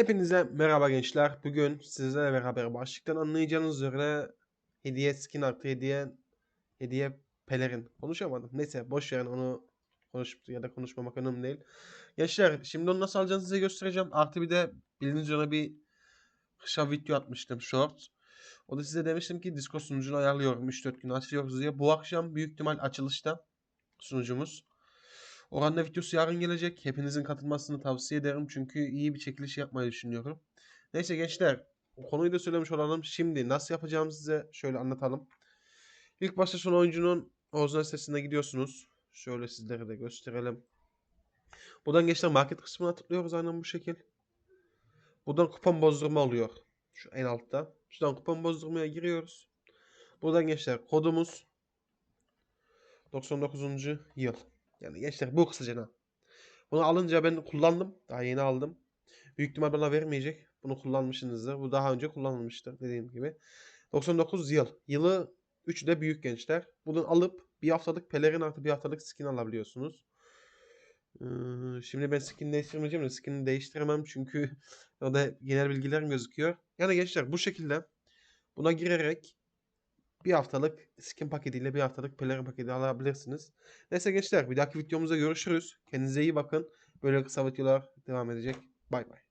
Hepinize merhaba gençler. Bugün sizlerle beraber başlıktan anlayacağınız üzere hediye skin artı hediye hediye pelerin. Konuşamadım. Neyse boş verin onu konuşup ya da konuşmamak önemli değil. Gençler şimdi onu nasıl alacağınızı size göstereceğim. Artı bir de bildiğiniz üzere bir kısa video atmıştım short. O da size demiştim ki Discord sunucunu ayarlıyorum. 3-4 gün açıyoruz diye. Bu akşam büyük ihtimal açılışta sunucumuz. Oranda videosu yarın gelecek. Hepinizin katılmasını tavsiye ederim. Çünkü iyi bir çekiliş yapmayı düşünüyorum. Neyse gençler. Konuyu da söylemiş olalım. Şimdi nasıl yapacağımızı size şöyle anlatalım. İlk başta son oyuncunun orijinal sitesine gidiyorsunuz. Şöyle sizlere de gösterelim. Buradan gençler market kısmına tıklıyoruz aynen bu şekil. Buradan kupon bozdurma oluyor. Şu en altta. Şuradan kupon bozdurmaya giriyoruz. Buradan gençler kodumuz 99. yıl. Yani gençler bu kısaca. Bunu alınca ben kullandım. Daha yeni aldım. Büyük ihtimal bana vermeyecek. Bunu kullanmışsınızdır. Bu daha önce kullanılmıştır dediğim gibi. 99 yıl. Yılı 3 de büyük gençler. Bunu alıp bir haftalık pelerin artı bir haftalık skin alabiliyorsunuz. Şimdi ben skin değiştirmeyeceğim de skin'i değiştiremem çünkü orada genel bilgiler gözüküyor. Yani gençler bu şekilde buna girerek bir haftalık skin paketiyle bir haftalık pelerin paketi alabilirsiniz. Neyse gençler bir dahaki videomuzda görüşürüz. Kendinize iyi bakın. Böyle kısa videolar devam edecek. Bay bay.